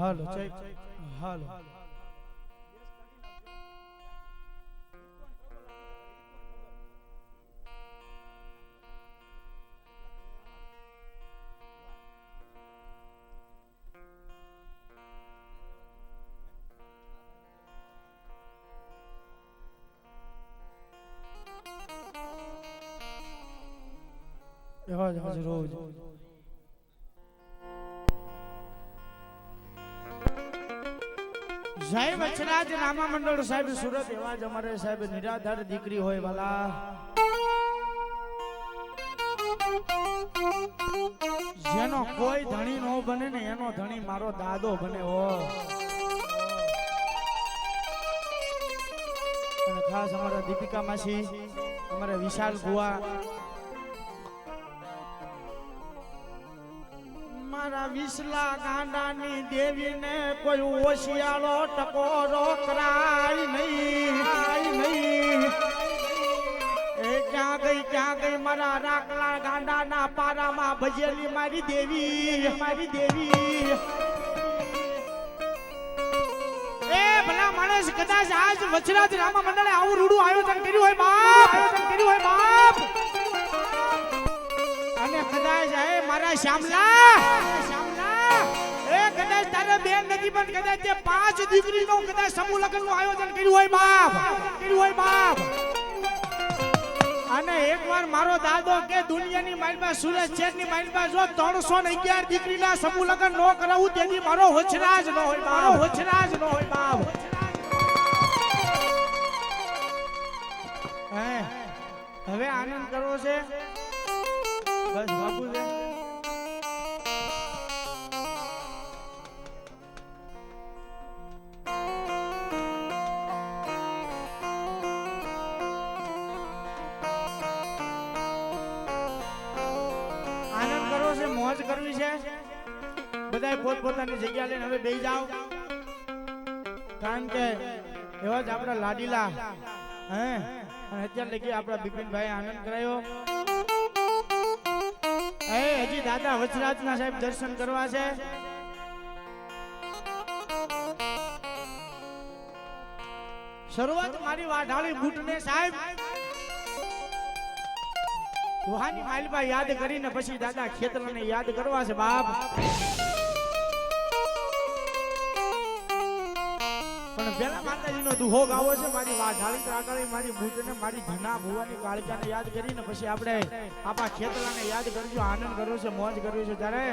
હાલો હાલો. રામા મંડળ સાહેબ, સુરત એવા જ અમારે સાહેબ નિરાધાર દીકરી હોય વાલા. જેનો કોઈ ધણી નો બને ને એનો ધણી મારો દાદો બને હો. ખાસ અમારા દીપિકા માસી, અમારા વિશાલ ભુવા વિસલા ગાંડાની દેવીને કોઈ ઓશિયાળો ટકોરો કરાય નહીં ક્યાં ગઈ ક્યાં ગઈ મારા રાખલા ગાંડાના પારામાં ભજેલી મારી દેવી મારી દેવી. એ ભલા માણસ કદાચ આજ વચરાજ રામા મંડળે આવું રૂડું આયોજન કર્યું હોય બાપ, આયોજન કર્યું હોય અને કદાચ એ મારા શ્યામલા શ્યામલા, એ કદાચ તારે બેન નથી, પણ કદાચ તે પાંચ દીકરીનો કદાચ સમૂહ લગ્નનું આયોજન કર્યું હોય, બાપ, કર્યું હોય, બાપ. અને એકવાર મારો દાદો કે દુનિયાની માઇલમાં, સુરત શહેરની પાસે જો ત્રણસો ને અગિયાર દીકરીના સમૂહ લગ્ન ન કરાવું તેથી મારો હોછરાજ ન હોય મારો હોછરાજ ન હોય, બાપ. હે, હવે આનંદ કરવો છે? આનંદ કરવો છે, મોજ કરવી છે. બધાય પોતપોતાની જગ્યા લઈને હવે બેસી જાઓ. કારણ કે એવા જ આપણા લાડીલા, હે? અને અત્યારે લગી આપણા બિપિનભાઈ આનંદ કરાયો. એ હજી દાદા વચરાજના સાહેબ દર્શન કરવા છે. શરૂઆત મારી વાઢાળી બૂટને સાહેબ. દુહાની માલબા યાદ કરીને પછી દાદા ખેતરને યાદ કરવા છે બાપ. પણ પેલા માતાજીનો દુહો ગાવો છે, મારી વાઢાળી ત્રાકળી મારી બૂટને મારી ધના ભુવાની કાળકાને યાદ કરીને પછી આપણે આપા ખેતરાને યાદ કરજો, આનંદ કર્યો છે, મોજ કર્યો છે, ત્યારે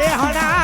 બેહણા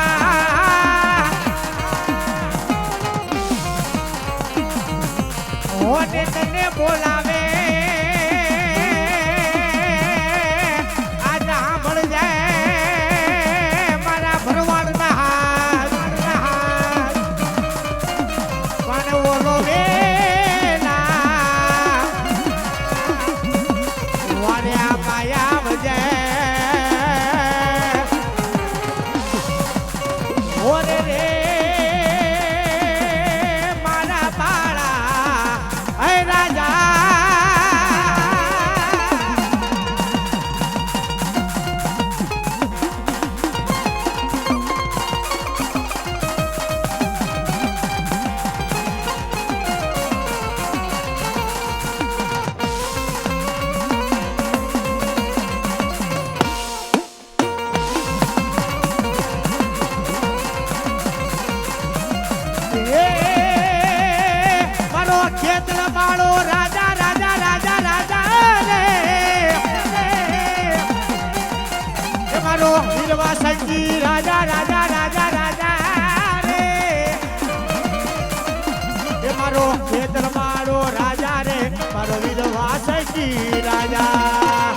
મારો વીરવા સંગી રાજા રાજા રાજા રાજા રે. એ મારો ખેતર મારો રાજા રે, મારો વીરવા સંગી રાજા.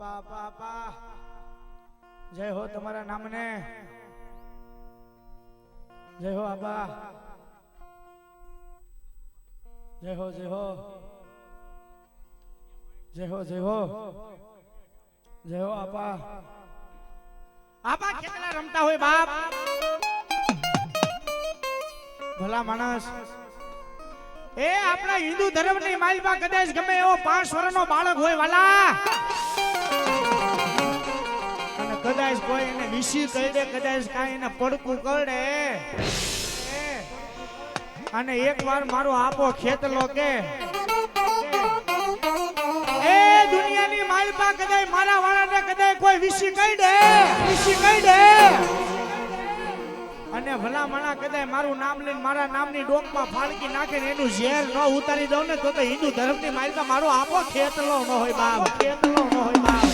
આપા આપા જય હો તમારા નામને. જય હો આબા. જય હો જય હો. જય હો જય હો. જય હો આપા આપા કેટલા રમતા હોય બાપ? ભલા માણસ. એ આપણા હિન્દુ ધર્મની માલમાં કદાચ ગમે એવો પાંચ વર્ષનો બાળક હોય, વાલા. કદાચ કોઈ એને વિસી કહી દે, કદાચ કાંઈ એને પડકું કરડે અને અને એકવાર મારો આપો ખેતલો કે, એ દુનિયાની માલપા કદાચ મારા વાળાને કદાચ કોઈ વિસી કહી દે વિસી કહી દે. અને ભલા મણા કદાચ મારું નામ લઈને મારા નામની ડોકમાં ફાળકી નાખે ને એનું ઝેર ન ઉતારી દઉં ને તો તો હિન્દુ ધર્મની માલપા મારો આપો ખેતલો ન હોય બાપ, ખેતલો ન હોય બાપ.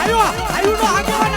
આયો આયો આયો નો આગેવાન આયો બાપ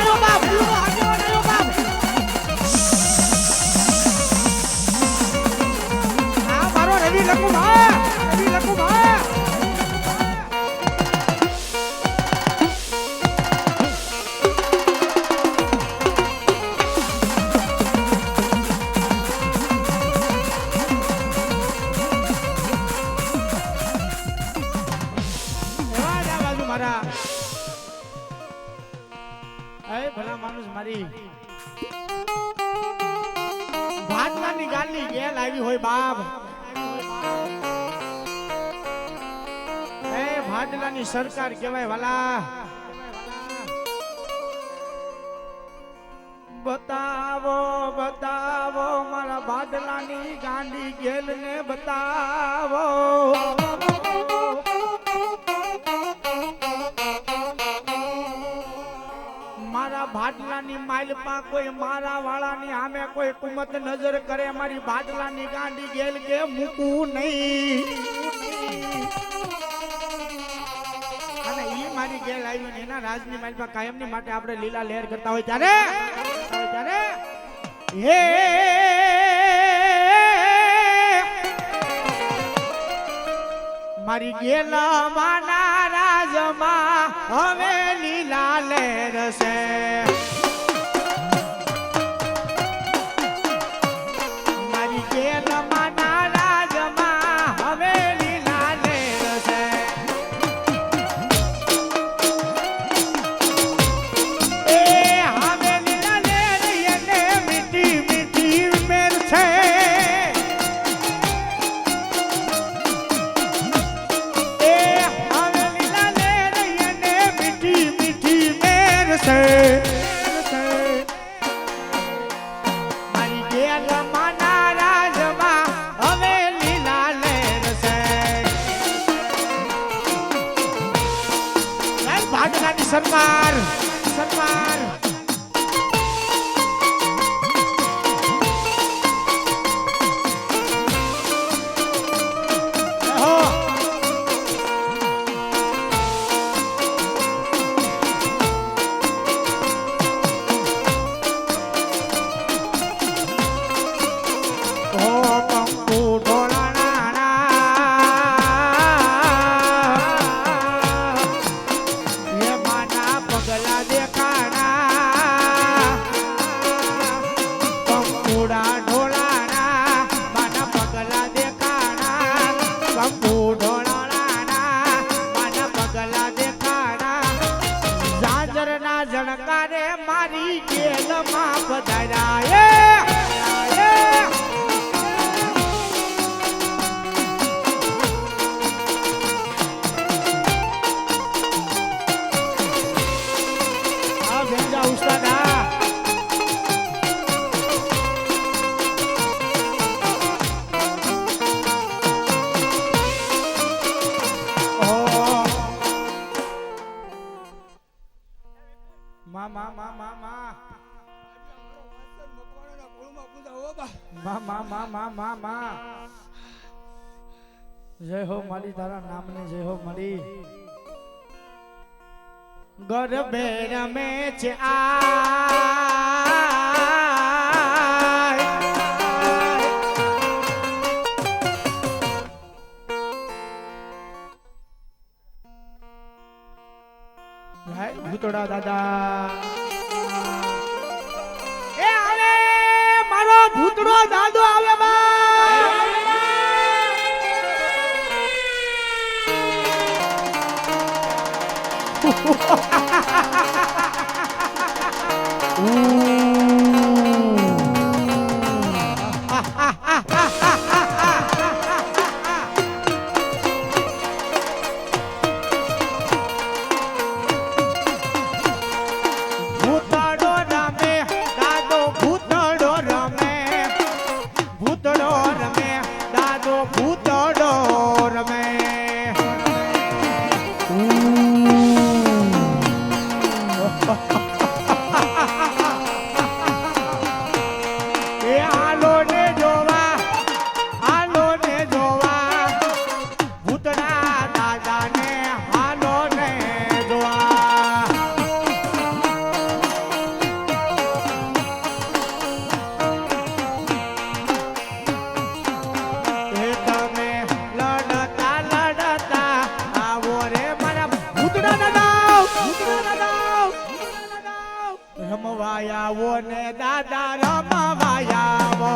સરકાર કહેવાય વાલા. બતાવો બતાવો, મારા ભાટલાની ગાંડી ગેલ ને બતાવો. મારા ભાટલાની માલપા કોઈ મારા વાળાની આમે કોઈ કુમત નજર કરે, મારી ભાટલાની ગાંડી ગેલ કે મૂકવું નહીં. મારી આવી ને એના રાજની માલપા કાયમની માટે આપણે લીલા લહેર કરતા હોય ત્યારે ત્યારે હે મારી ગેલા માના રાજમાં હવે લીલા લહેર છે. ગરબે રમે છે આ ભૂતોડા દાદા. રમાયાવો ને દાદા રમાવાયાવો.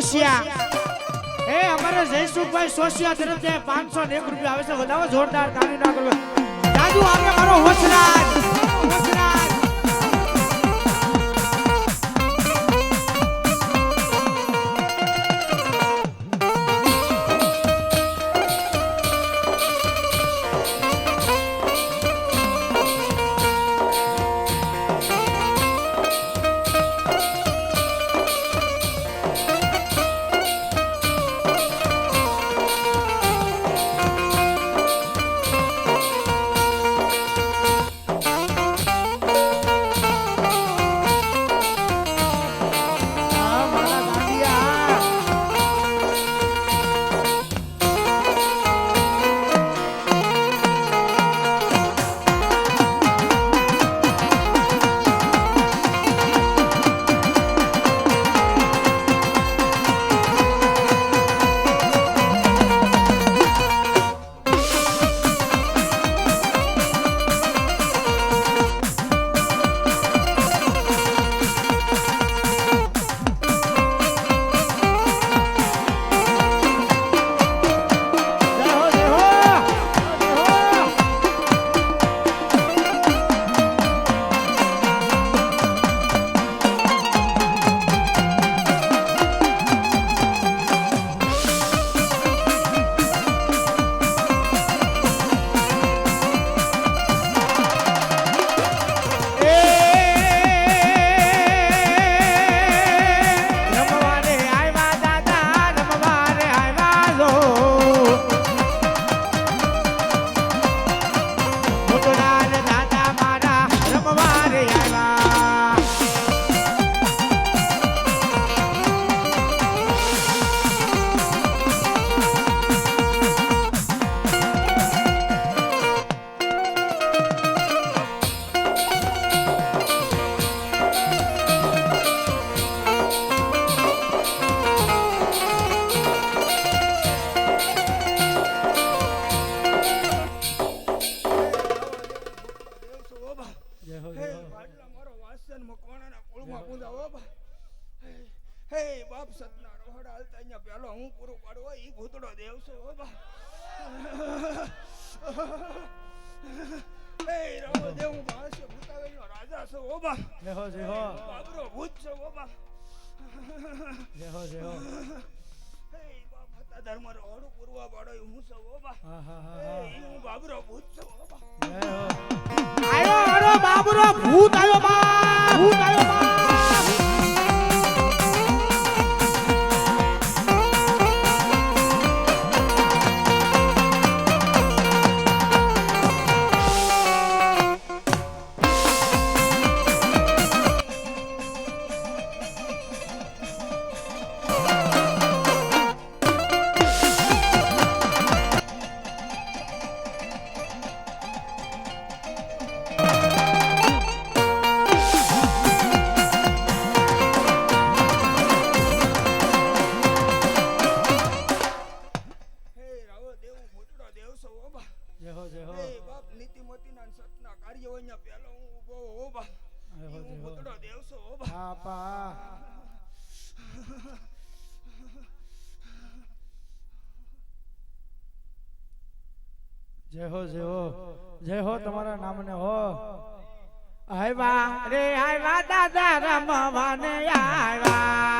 સોશિયા એ અમારે જયસુખભાઈ સોશિયા તરફ પાંચસો એક રૂપિયા આવે છે. વધારે જોરદાર તાળી ના કરવો. દાદુ આવે મારો હોશરાજ. એ રમો હું ભાષ્ય ભૂતાવેલીનો રાજા છું ઓબા જેહો જેહો બાબરો ભૂત છું ઓબા જેહો જેહો એ બાપ હતા ધર્મ રોડું પૂરવા પાડો હું છું ઓબા એ હું બાબરો ભૂત છું ઓબા જેહો આયો આયો બાબરો ભૂત જય હો જય હો જય હો તમારા નામને હો. આવ્યા રે, આવ્યા દાદા રમવાને આવ્યા.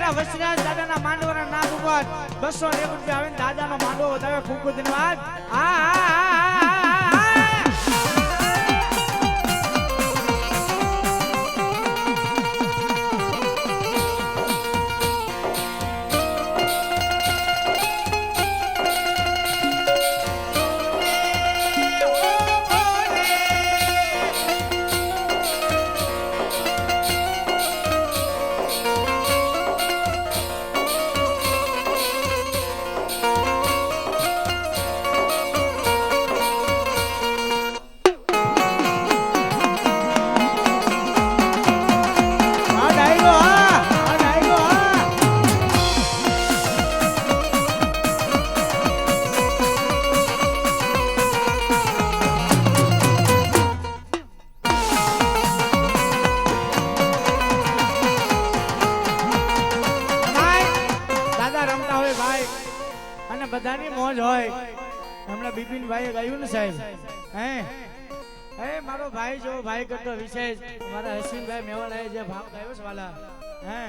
મારા વસરાજ દાદાના માંડવાના નામ ઉપર બસો નેવું રૂપિયા આવીને દાદાનો માંડવો વધારે ખૂબ દિન બાદ આ ભાઈ જો ભાઈ કરતો વિશેષ. મારા હસીનભાઈ મેવાડાએ જે ભાવ ગાયો છે વાલા. હે?